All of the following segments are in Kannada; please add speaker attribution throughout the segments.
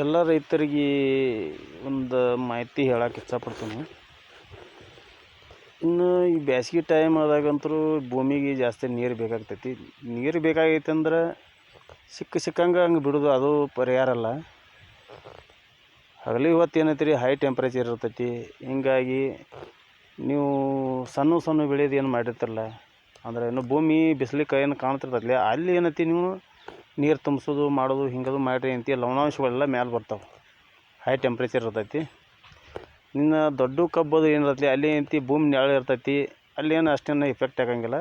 Speaker 1: ಎಲ್ಲ ರೈತರಿಗೆ ಒಂದು ಮಾಹಿತಿ ಹೇಳಕ್ಕೆ ಇಷ್ಟಪಡ್ತೀನಿ. ಇನ್ನು ಈ ಬ್ಯಾಸ್ಗೆ ಟೈಮ್ ಆದಾಗಂತೂ ಭೂಮಿಗೆ ಜಾಸ್ತಿ ನೀರು ಬೇಕಾಗ್ತೈತಿ. ನೀರು ಬೇಕಾಗೈತೆ ಅಂದ್ರೆ ಸಿಕ್ಕ ಸಿಕ್ಕಂಗೆ ಹಂಗೆ ಬಿಡೋದು, ಅದು ಪರಿಹಾರ ಅಲ್ಲ. ಹಗಲಿ ಇವತ್ತು ಏನೈತಿ ರೀ ಹೈ ಟೆಂಪ್ರೇಚರ್ ಇರ್ತೈತಿ. ಹಿಂಗಾಗಿ ನೀವು ಸಣ್ಣ ಸಣ್ಣ ಬೆಳೆದು ಏನು ಮಾಡಿರ್ತಿರಲ್ಲ, ಅಂದರೆ ಇನ್ನು ಭೂಮಿ ಬಿಸಿಲಿಗೆ ಏನು ಕಾಣ್ತಿರ್ತೈತಿ ಅಲ್ಲಿ ಏನೈತಿ ನೀವು ನೀರು ತುಂಬಿಸೋದು, ಮಾಡೋದು, ಹಿಂಗದು ಮಾಡಿರಿ ಅಂತ ಲವಣಾಂಶಗಳೆಲ್ಲ ಮ್ಯಾಲೆ ಬರ್ತಾವೆ. ಹೈ ಟೆಂಪ್ರೇಚರ್ ಇರ್ತೈತಿ. ಇನ್ನು ದೊಡ್ಡ ಕಬ್ಬದು ಏನಿರತ್ತೆ ಅಲ್ಲಿ ಅಂತಿ ಭೂಮಿ ನೆರಳು ಇರ್ತೈತಿ, ಅಲ್ಲಿ ಏನು ಅಷ್ಟೇನು ಇಫೆಕ್ಟ್ ಆಗಂಗಿಲ್ಲ.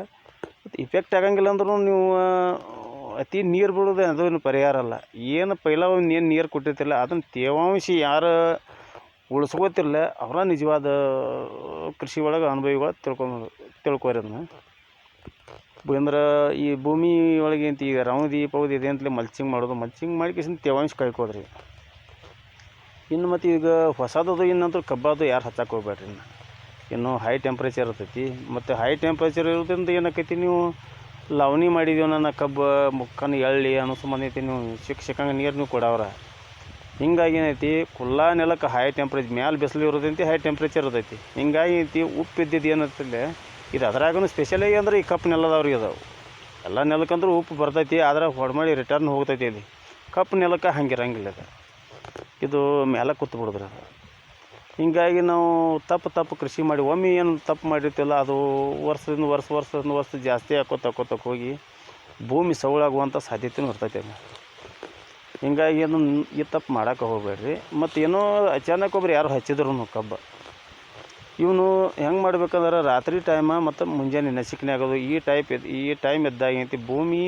Speaker 1: ಇಫೆಕ್ಟ್ ಆಗಂಗಿಲ್ಲ ಅಂದ್ರೂ ನೀವು, ಅತಿ ನೀರು ಬಿಡೋದು ಅದು ಏನು ಪರಿಹಾರ ಅಲ್ಲ. ಏನು ಪೈಲ ಏನು ನೀರು ಕೊಟ್ಟಿರ್ತಿಲ್ಲ, ಅದನ್ನು ತೇವಾಂಶ ಯಾರು ಉಳಿಸ್ಕೋತಿಲ್ಲ ಅವರ ನಿಜವಾದ ಕೃಷಿ ಒಳಗೆ ಅನುಭವಿಗಳು ತಿಳ್ಕೊಂಡು ತಿಳ್ಕೊರಿ ಅದನ್ನು ಅಂದ್ರೆ ಈ ಭೂಮಿ ಒಳಗೆ ಅಂತ ಈಗ ರೌದಿ ಪೌದಿ ಇದೆ ಅಂತಲೇ ಮಲ್ಚಿಂಗ್ ಮಾಡೋದು. ಮಲ್ಚಿಂಗ್ ಮಾಡಿ ತೇವಾಂಶ ಕಳ್ಕೋದ್ರಿ ಇನ್ನು ಮತ್ತು ಈಗ ಹೊಸದದು ಇನ್ನಂತೂ ಕಬ್ಬದು ಯಾರು ಹಚ್ಚಕ್ಕೆ ಹೋಗ್ಬೇಡ್ರಿ ಇನ್ನು. ಇನ್ನು ಹೈ ಟೆಂಪ್ರೇಚರ್ ಇರ್ತೈತಿ. ಮತ್ತು ಹೈ ಟೆಂಪ್ರೇಚರ್ ಇರೋದ್ರಿಂದ ಏನಾಕೈತಿ ನೀವು ಲವಣಿ ಮಾಡಿದೀವಿ ನನ್ನ ಕಬ್ಬು, ಮುಕ್ಕನ ಎಳ್ಳಿ ಅನ್ನೋ ಸಂಬಂಧ ಐತಿ ನೀವು ಶಿಕ್ಷಕಂಗೆ ನೀರು ನೀವು ಕೊಡವ್ರ. ಹಿಂಗಾಗಿ ಏನೈತಿ, ಕುಲ್ಲ ನೆಲಕ್ಕೆ ಹೈ ಟೆಂಪ್ರೇಚರ್ ಮ್ಯಾಲೆ ಬಿಸಿಲು ಇರೋದಂತೆ ಹೈ ಟೆಂಪ್ರೇಚರ್ ಇರ್ತೈತಿ. ಹಿಂಗಾಗಿ ಐತಿ ಉಪ್ಪು ಇದ್ದಿದ್ದು ಏನಿರ್ತದೆ ಇದು ಅದ್ರಾಗೂ ಸ್ಪೆಷಲಾಗಿ ಅಂದ್ರೆ ಈ ಕಪ್ಪು ನೆಲದವ್ರಿಗೆ ಅದಾವೆ ಎಲ್ಲ ನೆಲಕ್ಕಂದ್ರೂ ಉಪ್ಪು ಬರ್ತೈತಿ, ಆದ್ರೆ ಹೊಡ್ಮಾಡಿ ರಿಟರ್ನ್ ಹೋಗ್ತೈತಿ ಇಲ್ಲಿ. ಕಪ್ಪು ನೆಲಕ್ಕೆ ಹಂಗಿರಂಗಿಲ್ಲ ಅದು ಇದು ಮೇಲೆ ಕೂತ್ ಬಿಡುದ್ರಿ ಅದು. ಹಿಂಗಾಗಿ ನಾವು ತಪ್ಪು ತಪ್ಪು ಕೃಷಿ ಮಾಡಿ, ಒಮ್ಮೆ ಏನು ತಪ್ಪು ಮಾಡಿರ್ತಿಲ್ಲ, ಅದು ವರ್ಷದಿಂದ ವರ್ಷ ವರ್ಷದಿಂದ ವರ್ಷ ಜಾಸ್ತಿ ಹಾಕೋತ ಹಾಕೋತ ಹೋಗಿ ಭೂಮಿ ಸವಳಾಗುವಂಥ ಸಾಧ್ಯತೆಯೂ ಇರ್ತೈತೆ ಅದು ಹಿಂಗಾಗಿ ಏನು ಈ ತಪ್ಪು ಮಾಡೋಕೆ ಹೋಗಬೇಡ್ರಿ. ಮತ್ತು ಏನೋ ಅಚಾನಕ್ ಒಬ್ರು ಯಾರು ಹಚ್ಚಿದ್ರು ಕಬ್ಬು ಇವನು ಹೆಂಗೆ ಮಾಡ್ಬೇಕಂದ್ರೆ ರಾತ್ರಿ ಟೈಮ ಮತ್ತು ಮುಂಜಾನೆ ನಸಿಕ್ನಾಗೋದು ಈ ಟೈಪ್ ಇದು ಈ ಟೈಮ್ ಇದ್ದಾಗ ಏನೈತಿ, ಭೂಮಿ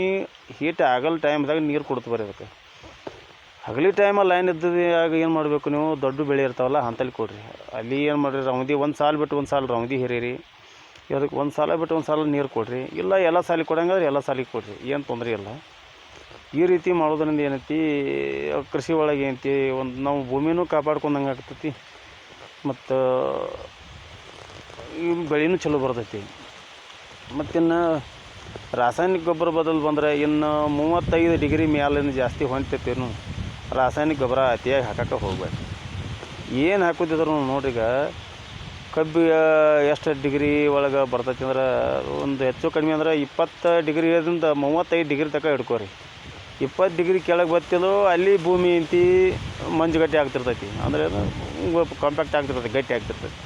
Speaker 1: ಹೀಟ್ ಆಗಲ್ ಟೈಮ್ದಾಗ ನೀರು ಕೊಡ್ತು ಬರ್ರಿ ಅದಕ್ಕೆ ಹಗಲಿ ಟೈಮ ಲೈನ್ ಇದ್ದಾಗ ಏನು ಮಾಡಬೇಕು ನೀವು? ದೊಡ್ಡ ಬೆಳೆ ಇರ್ತಾವಲ್ಲ ಅಂತಲ್ಲಿ ಕೊಡ್ರಿ. ಅಲ್ಲಿ ಏನು ಮಾಡಿರಿ, ರೌಂದಿ ಒಂದು ಸಾಲ ಬಿಟ್ಟು ಒಂದು ಸಾಲು ರೌಂದಿ ಹಿರೀರಿ. ಅದಕ್ಕೆ ಒಂದು ಸಾಲ ಬಿಟ್ಟು ಒಂದು ಸಾಲ ನೀರು ಕೊಡ್ರಿ. ಇಲ್ಲ, ಎಲ್ಲ ಸಾಲಿಗೆ ಕೊಡಂಗಾದ್ರೆ ಎಲ್ಲ ಸಾಲಿಗೆ ಕೊಡ್ರಿ, ಏನು ತೊಂದರೆ ಇಲ್ಲ. ಈ ರೀತಿ ಮಾಡೋದ್ರಿಂದ ಏನೈತಿ, ಕೃಷಿ ಒಳಗೆ ಏನೈತಿ, ಒಂದು ನಾವು ಭೂಮಿನೂ ಕಾಪಾಡ್ಕೊಂಡಂಗೆ ಆಗ್ತೈತಿ. ಮತ್ತು ಈ ಬೆಳೆನೂ ಚಲೋ ಬರ್ತೈತಿ. ಮತ್ತಿನ್ನು ರಾಸಾಯನಿಕ ಗೊಬ್ಬರ ಬದಲು ಬಂದರೆ ಇನ್ನು ಮೂವತ್ತೈದು ಡಿಗ್ರಿ ಮ್ಯಾಲಿನ ಜಾಸ್ತಿ ಹೊಂಟೈತೇನು ರಾಸಾಯನಿಕ ಗೊಬ್ಬರ ಅತಿಯಾಗಿ ಹಾಕಕ್ಕೆ ಹೋಗ್ಬೇಕು ಏನು ಹಾಕುತ್ತಿದ್ರು ನೋಡ್ರಿಗ ಈಗ ಕಬ್ಬಿಗೆ ಎಷ್ಟು ಡಿಗ್ರಿ ಒಳಗೆ ಬರ್ತೈತಿ ಅಂದ್ರೆ ಒಂದು ಹೆಚ್ಚು ಕಡಿಮೆ ಅಂದ್ರೆ ಇಪ್ಪತ್ತು ಡಿಗ್ರಿದಿಂದ ಮೂವತ್ತೈದು ಡಿಗ್ರಿ ತನಕ ಹಿಡ್ಕೋರಿ. ಇಪ್ಪತ್ತು ಡಿಗ್ರಿ ಕೆಳಗೆ ಬರ್ತಿಲ್ಲೋ ಅಲ್ಲಿ ಭೂಮಿ ಇಂತಿ ಮಂಜುಗಟ್ಟಿ ಆಗ್ತಿರ್ತೈತಿ. ಅಂದರೆ ಕಾಂಪ್ಯಾಕ್ಟ್ ಆಗ್ತಿರ್ತೈತಿ, ಗಟ್ಟಿ ಆಗ್ತಿರ್ತೈತಿ.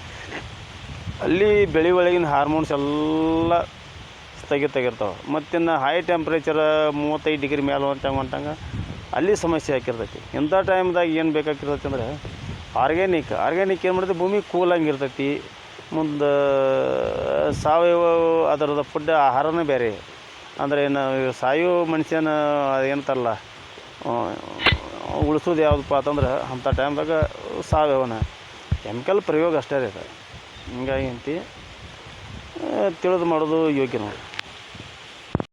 Speaker 1: ಅಲ್ಲಿ ಬೆಳೆ ಒಳಗಿನ ಹಾರ್ಮೋನ್ಸ್ ಎಲ್ಲ ಸ್ಥಗಿತಾಗಿರ್ತಾವೆ ಮತ್ತಿನ್ನು ಹೈ ಟೆಂಪ್ರೇಚರ್ ಮೂವತ್ತೈದು ಡಿಗ್ರಿ ಮೇಲೆ ಒಂದು ಟೈಮ್ ಅಂತಂಗೆ ಅಲ್ಲಿ ಸಮಸ್ಯೆ ಆಗಿರ್ತೈತಿ. ಇಂಥ ಟೈಮ್ದಾಗ ಏನು ಬೇಕಾಗಿರ್ತೈತಿ ಅಂದ್ರೆ ಆರ್ಗ್ಯಾನಿಕ್ ಆರ್ಗ್ಯಾನಿಕ್ ಏನು ಮಾಡಿದ್ರೆ ಭೂಮಿ ಕೂಲಂಗೆ ಇರ್ತೈತಿ. ಮುಂದೆ ಸಾವಯವ ಅದರದ ಫುಡ್ ಆಹಾರನೇ ಬೇರೆ. ಅಂದರೆ ಏನು ಸಾಯೋ ಮನುಷ್ಯನ ಏನಂತಾರಲ್ಲ ಉಳಿಸೋದು ಯಾವುದಪ್ಪ ಅಂತಂದ್ರೆ, ಅಂಥ ಟೈಮ್ದಾಗ ಸಾವಯವನ. ಕೆಮಿಕಲ್ ಪ್ರಯೋಗ ಅಷ್ಟೇ ರೀ ಅದು. ಹಿಂಗಾಗಿ ಅಂತಿ ತಿಳಿದು ಮಾಡೋದು ಯೋಗ್ಯ ನೋಡಿ